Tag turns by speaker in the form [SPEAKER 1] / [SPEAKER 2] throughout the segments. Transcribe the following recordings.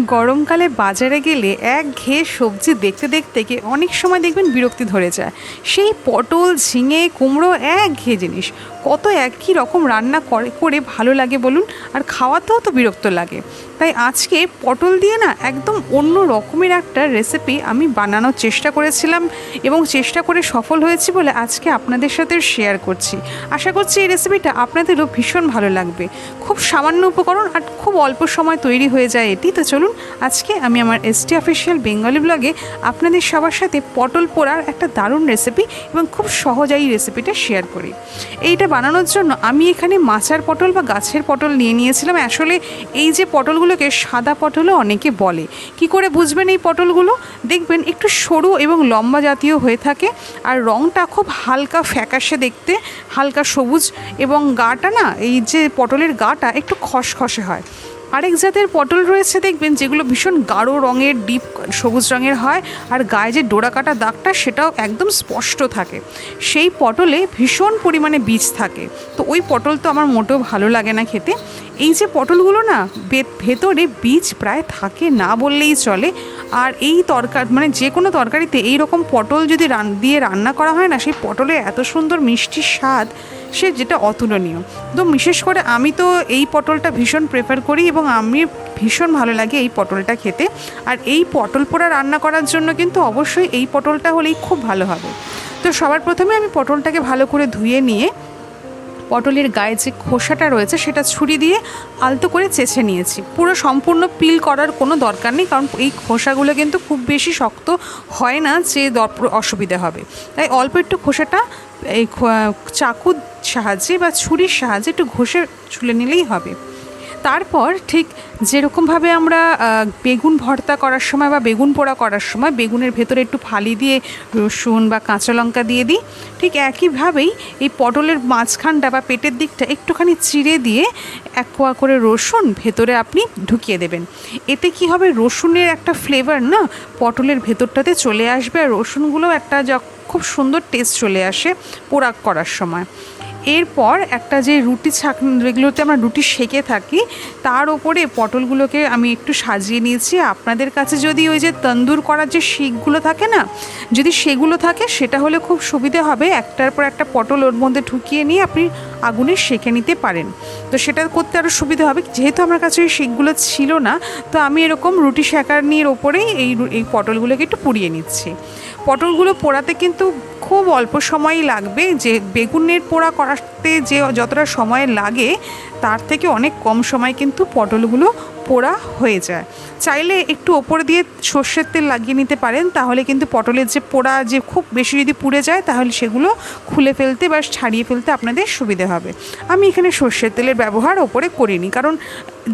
[SPEAKER 1] গরমকালে বাজারে গেলে এক ঘেয়ে সবজি দেখতে দেখতে গিয়ে অনেক সময় দেখবেন বিরক্তি ধরে যায়। সেই পটল, ঝিঙে, কুমড়ো এক ঘেয়ে জিনিস। কত একই রকম রান্না করে করে ভালো লাগে বলুন। আর খাওয়াতেও তো বিরক্ত লাগে। তাই আজকে পটল দিয়ে না একদম অন্য রকমের একটা রেসিপি আমি বানানোর চেষ্টা করেছিলাম এবং চেষ্টা করে সফল হয়েছি বলে আজকে আপনাদের সাথে শেয়ার করছি। আশা করছি এই রেসিপিটা আপনাদেরও ভীষণ ভালো লাগবে। খুব সামান্য উপকরণ আর খুব অল্প সময় তৈরি হয়ে যায় এটি। তো চলুন, আজকে আমি আমার এসটি অফিসিয়াল বেঙ্গলি ব্লগে আপনাদের সবার সাথে পটল পোড়ার একটা দারুণ রেসিপি এবং খুব সহজ এই রেসিপিটা শেয়ার করি। এইটা বানানোর জন্য আমি এখানে মাচার পটল বা গাছের পটল নিয়ে নিয়েছিলাম। আসলে এই যে পটলগুলোকে সাদা পটলও অনেকে বলে। কি করে বুঝবেন এই পটলগুলো? দেখবেন একটু সরু এবং লম্বা জাতীয় হয়ে থাকে আর রঙটা খুব হালকা ফ্যাকাশে দেখতে, হালকা সবুজ এবং গাটা না, এই যে পটলের গাটা একটু খসখসে হয়। আরেক জাতের পটল রয়েছে, দেখবেন, যেগুলো ভীষণ গাঢ় রঙের, ডিপ সবুজ রঙের হয়, আর গায়ে যে ডোরা কাটা দাগটা, সেটাও একদম স্পষ্ট থাকে। সেই পটলে ভীষণ পরিমাণে বীজ থাকে। তো ওই পটল তো আমার মোটেও ভালো লাগে না খেতে। এই যে পটলগুলো না ভেতরে বীজ প্রায় থাকে না বললেই চলে। আর এই তরকারি মানে যে কোনো তরকারিতে এই রকম পটল যদি রান, দিয়ে রান্না করা হয় না, সেই পটলে এত সুন্দর মিষ্টি স্বাদ সে যেটা অতুলনীয়। তো বিশেষ করে আমি তো এই পটলটা ভীষণ প্রেফার করি এবং আমি ভীষণ ভালো লাগে এই পটলটা খেতে। আর এই পটল পোড়া রান্না করার জন্য কিন্তু অবশ্যই এই পটলটা হলেই খুব ভালো হবে। তো সবার প্রথমে আমি পটলটাকে ভালো করে ধুয়ে নিয়ে পটলের গায়ে যে খোসাটা রয়েছে সেটা ছুরি দিয়ে আলতো করে চেছে নিয়েছি। পুরো সম্পূর্ণ পিল করার কোনো দরকার নেই, কারণ এই খোসাগুলো কিন্তু খুব বেশি শক্ত হয় না, যে অসুবিধা হবে। তাই অল্প একটু খোসাটা এই চাকুর সাহায্যে বা ছুরির সাহায্যে একটু ঘষে, ছুলে নিলেই হবে। তারপর ঠিক যেরকমভাবে আমরা বেগুন ভর্তা করার সময় বা বেগুন পোড়া করার সময় বেগুনের ভেতরে একটু ফালি দিয়ে রসুন বা কাঁচা লঙ্কা দিয়ে দিই, ঠিক একইভাবেই এই পটলের মাঝখানটা বা পেটের দিকটা একটুখানি চিড়ে দিয়ে এক কোয়া করে রসুন ভেতরে আপনি ঢুকিয়ে দেবেন। এতে কি হবে? রসুনের একটা ফ্লেভার না পটলের ভেতরটাতে চলে আসবে আর রসুনগুলো একটা খুব সুন্দর টেস্ট চলে আসে পোড়া করার সময়। এরপর একটা যে রুটি ছাক যেগুলোতে আমরা রুটি সেকে থাকি, তার ওপরে পটলগুলোকে আমি একটু সাজিয়ে নিয়েছি। আপনাদের কাছে যদি ওই যে তন্দুর করার যে শিকগুলো থাকে না, যদি সেগুলো থাকে, সেটা হলে খুব সুবিধে হবে। একটার পর একটা পটল ওর মধ্যে ঢুকিয়ে নিয়ে আপনি আগুনে সেকে নিতে পারেন। তো সেটা করতে আরও সুবিধা হবে। যেহেতু আমার কাছে ওই শিকগুলো ছিল না, তো আমি এরকম রুটি সেঁকার নিয়ে ওপরেই এই এই পটলগুলোকে একটু পুড়িয়ে নিচ্ছি। পটলগুলো পোড়াতে কিন্তু খুব অল্প সময়ই লাগবে। যে বেগুনের পোড়া করাতে যে যতটা সময় লাগে, তার থেকে অনেক কম সময় কিন্তু পটলগুলো পোড়া হয়ে যায়। চাইলে একটু ওপর দিয়ে সর্ষের তেল লাগিয়ে নিতে পারেন, তাহলে কিন্তু পটলের যে পোড়া যে খুব বেশি যদি পুড়ে যায়, তাহলে সেগুলো খুলে ফেলতে বা ছাড়িয়ে ফেলতে আপনাদের সুবিধে হবে। আমি এখানে সর্ষের তেলের ব্যবহার ওপরে করিনি, কারণ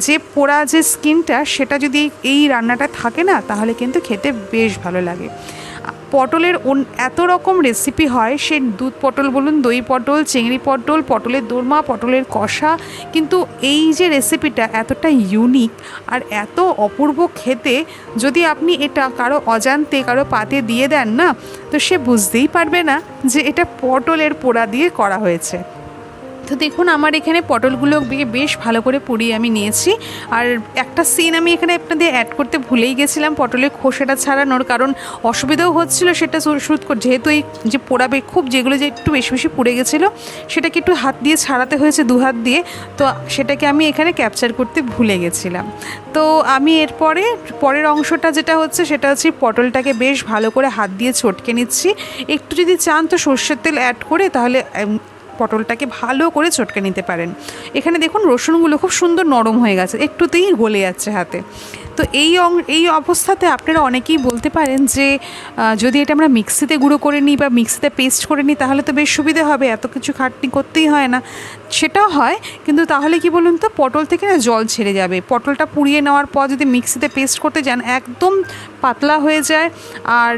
[SPEAKER 1] যে পোড়া যে স্কিনটা সেটা যদি এই রান্নাটা থাকে না, তাহলে কিন্তু খেতে বেশ ভালো লাগে। পটলের এত রকম রেসিপি হয়, সে দুধ পটল বলুন, দই পটল, চিংড়ি পটল, পটলের দোরমা, পটলের কষা, কিন্তু এই যে রেসিপিটা এতটা ইউনিক আর এত অপূর্ব খেতে, যদি আপনি এটা কারও অজান্তে, কারও পাতে দিয়ে দেন না, তো সে বুঝতেই পারবে না যে এটা পটলের পোড়া দিয়ে করা হয়েছে। তো দেখুন, আমার এখানে পটলগুলো বেশ ভালো করে পুড়িয়ে আমি নিয়েছি। আর একটা সিন আমি এখানে আপনাদের অ্যাড করতে ভুলেই গেছিলাম, পটলের খোসাটা ছাড়ানোর কারণ অসুবিধাও হচ্ছিল, সেটা শুট যেহেতু এই যে পোড়াবে খুব, যেগুলো যে একটু বেশি বেশি পুড়ে গেছিল, সেটাকে একটু হাত দিয়ে ছাড়াতে হয়েছে, দু হাত দিয়ে। তো সেটাকে আমি এখানে ক্যাপচার করতে ভুলে গেছিলাম। তো আমি এরপরে, পরের অংশটা যেটা হচ্ছে, সেটা হচ্ছে পটলটাকে বেশ ভালো করে হাত দিয়ে ছটকে নিচ্ছি। একটু যদি চান তো সর্ষের তেল অ্যাড করে, তাহলে পটলটাকে ভালো করে চটকে নিতে পারেন। এখানে দেখুন রসুনগুলো খুব সুন্দর নরম হয়ে গেছে, একটুতেই গলে যাচ্ছে হাতে। তো এই অং, এই অবস্থাতে আপনারা অনেকেই বলতে পারেন যে যদি এটা আমরা মিক্সিতে গুঁড়ো করে নিই বা মিক্সিতে পেস্ট করে নিই, তাহলে তো বেশ সুবিধে হবে, এত কিছু খাটনি করতেই হয় না। সেটাও হয়, কিন্তু তাহলে কি বলুন তো, পটল থেকে না জল ছেড়ে যাবে। পটলটা পুড়িয়ে নেওয়ার পর যদি মিক্সিতে পেস্ট করতে যান, একদম পাতলা হয়ে যায়। আর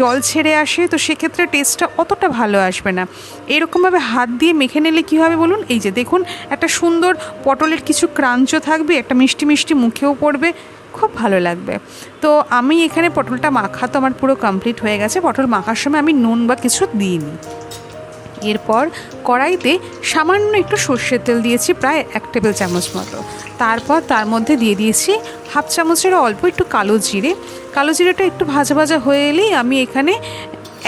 [SPEAKER 1] জল ছেড়ে আসে, তো সেক্ষেত্রে টেস্টটা অতটা ভালো আসবে না। এরকমভাবে হাত দিয়ে মেখে নিলে কী হবে বলুন? এই যে দেখুন, একটা সুন্দর পটলের কিছু ক্রাঞ্চ থাকবে, একটা মিষ্টি মিষ্টি মুখেও পড়বে, খুব ভালো লাগবে। তো আমি এখানে পটলটা মাখা তো আমার পুরো কমপ্লিট হয়ে গেছে, পটল মাখার সময় আমি নুন বা কিছু দিইনি। এরপর কড়াইতে সামান্য একটু সর্ষের তেল দিয়েছি, প্রায় এক টেবিল চামচ মতো। তারপর তার মধ্যে দিয়ে দিয়েছি হাফ চামচের অল্প একটু কালো জিরে। কালো জিরেটা একটু ভাজা ভাজা হয়ে এলেই আমি এখানে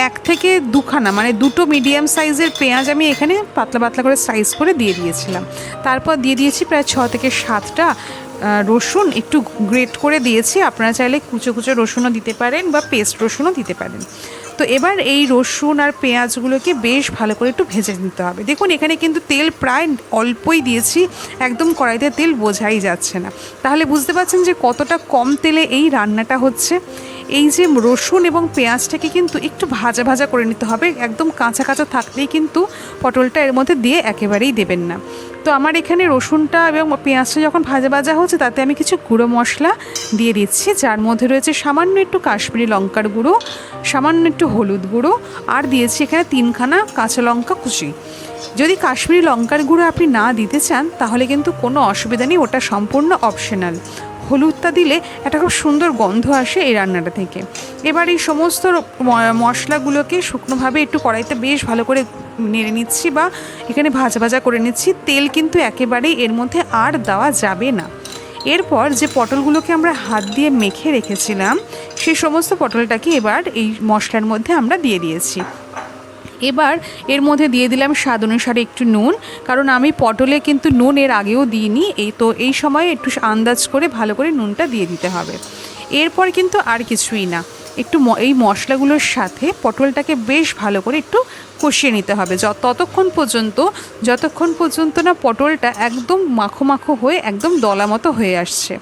[SPEAKER 1] এক থেকে দুখানা মানে দুটো মিডিয়াম সাইজের পেঁয়াজ আমি এখানে পাতলা পাতলা করে সাইজ করে দিয়ে দিয়েছিলাম। তারপর দিয়ে দিয়েছি প্রায় ছ থেকে সাতটা রসুন একটু গ্রেট করে দিয়েছি। আপনারা চাইলে কুচো কুচো রসুনও দিতে পারেন বা পেস্ট রসুনও দিতে পারেন। তো এবার এই রসুন আর পেঁয়াজগুলোকে বেশ ভালো করে একটু ভেজে নিতে হবে। দেখুন, এখানে কিন্তু তেল প্রায় অল্পই দিয়েছি, একদম কড়াইতে তেল বোঝাই যাচ্ছে না। তাহলে বুঝতে পারছেন যে কতটা কম তেলে এই রান্নাটা হচ্ছে? এই যে রসুন এবং পেঁয়াজটাকে কিন্তু একটু ভাজা ভাজা করে নিতে হবে, একদম কাঁচা কাঁচা থাকলেই কিন্তু পটলটা এর মধ্যে দিয়ে একেবারেই দেবেন না। তো আমার এখানে রসুনটা এবং পেঁয়াজটা যখন ভাজা ভাজা হচ্ছে, তাতে আমি কিছু গুঁড়ো মশলা দিয়ে দিচ্ছি। যার মধ্যে রয়েছে সামান্য একটু কাশ্মীরি লঙ্কার গুঁড়ো, সামান্য একটু হলুদ গুঁড়ো, আর দিয়েছি এখানে তিনখানা কাঁচা লঙ্কা কুচি। যদি কাশ্মীরি লঙ্কার গুঁড়ো আপনি না দিতে চান, তাহলে কিন্তু কোনো অসুবিধা নেই, ওটা সম্পূর্ণ অপশনাল হলুদটা দিলে একটা খুব সুন্দর গন্ধ আসে এই রান্নাটা থেকে। এবার এই সমস্ত মশলাগুলোকে শুকনোভাবে একটু কড়াইতে বেশ ভালো করে নেড়ে নিচ্ছি বা এখানে ভাজা ভাজা করে নিচ্ছি। তেল কিন্তু একেবারেই এর মধ্যে আর দেওয়া যাবে না। এরপর যে পটলগুলোকে আমরা হাত দিয়ে মেখে রেখেছিলাম সেই সমস্ত পটলটাকে এবার এই মশলার মধ্যে আমরা দিয়ে দিয়েছি। এবার এর মধ্যে দিয়ে দিলাম স্বাদ অনুসারে একটু নুন, কারণ আমি পটলে কিন্তু নুন এর আগেও দিইনি। এই তো এই সময় একটু আন্দাজ করে ভালো করে নুনটা দিয়ে দিতে হবে। এরপর কিন্তু আর কিছুই না। একটু এই মশলাগুলোর সাথে পটলটাকে বেশ ভালো করে একটু কষিয়ে নিতে হবে। ততক্ষণ পর্যন্ত, যতক্ষণ পর্যন্ত না পটলটা একদম মাখো মাখো হয়ে একদম দলা মতো হয়ে আসছে।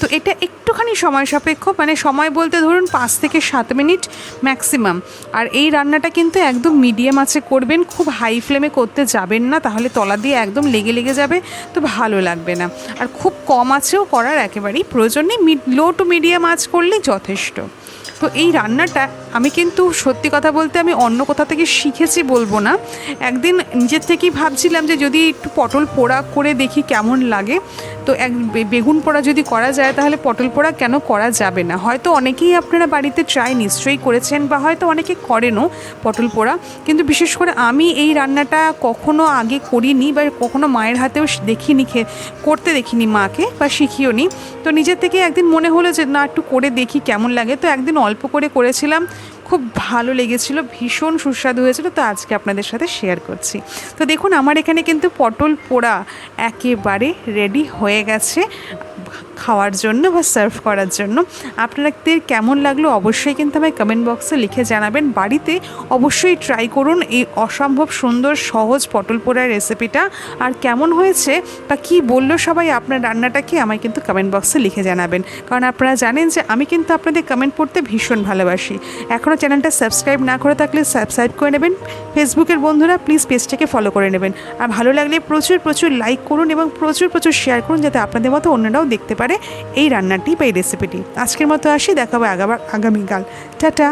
[SPEAKER 1] তো এটা একটুখানি সময় সাপেক্ষ মানে সময় বলতে ধরুন পাঁচ থেকে সাত মিনিট ম্যাক্সিমাম। আর এই রান্নাটা কিন্তু একদম মিডিয়াম আছে, করবেন, খুব হাই ফ্লেমে করতে যাবেন না, তাহলে তলা দিয়ে একদম লেগে লেগে যাবে, তো ভালো লাগবে না। আর খুব কম আছেও করার একেবারেই প্রয়োজন নেই লো টু মিডিয়াম আঁচ করলেই যথেষ্ট। তো এই রান্নাটা আমি কিন্তু সত্যি কথা বলতে আমি অন্য কোথা থেকে শিখেছি বলব না। একদিন নিজের থেকেই ভাবছিলাম যে যদি একটু পটল পোড়া করে দেখি কেমন লাগে। তো এক বেগুন পোড়া যদি করা যায় তাহলে পটল পোড়া কেন করা যাবে না? হয়তো অনেকেই আপনারা বাড়িতে ট্রাই নিশ্চয়ই করেছেন বা হয়তো অনেকে করেনও পটল পোড়া। কিন্তু বিশেষ করে আমি এই রান্নাটা কখনো আগে করিনি বা কখনো মায়ের হাতেও দেখিনি করতে দেখিনি মাকে বা শিখিও নি তো নিজের থেকে একদিন মনে হলো যে না, একটু করে দেখি কেমন লাগে। তো একদিন অল্প করে করেছিলাম। খুব ভালো লেগেছিল, ভীষণ সুস্বাদু হয়েছিল, তো আজকে আপনাদের সাথে শেয়ার করছি। তো দেখুন, আমার এখানে কিন্তু পটল পোড়া একেবারে রেডি হয়ে গেছে। খাওয়ার জন্য বা সার্ভ করার জন্য। আপনাদের কেমন লাগল অবশ্যই কিন্তু আমায় কমেন্ট বক্সে লিখে জানাবেন। বাড়িতে অবশ্যই ট্রাই করুন এই অসম্ভব সুন্দর, সহজ পটল পোড়ার রেসিপিটা আর কেমন হয়েছে বা কি বলল সবাই আপনার রান্নাটাকে আমায় কিন্তু কমেন্ট বক্সে লিখে জানাবেন। কারণ আপনারা জানেন যে আমি কিন্তু আপনাদের কমেন্ট পড়তে ভীষণ ভালোবাসি। এখনও চ্যানেলটা সাবস্ক্রাইব না করে থাকলে সাবস্ক্রাইব করে নেবেন। ফেসবুকের বন্ধুরা প্লিজ পেজটাকে ফলো করে নেবেন। আর ভালো লাগলে প্রচুর প্রচুর লাইক করুন এবং প্রচুর প্রচুর শেয়ার করুন যাতে আপনাদের মতো অন্যরাও দেখতে পারে এই রান্নাটি বা এই রেসিপিটি আজকের মতো আসি দেখাবো আগাবার আগামীকাল। টাটা!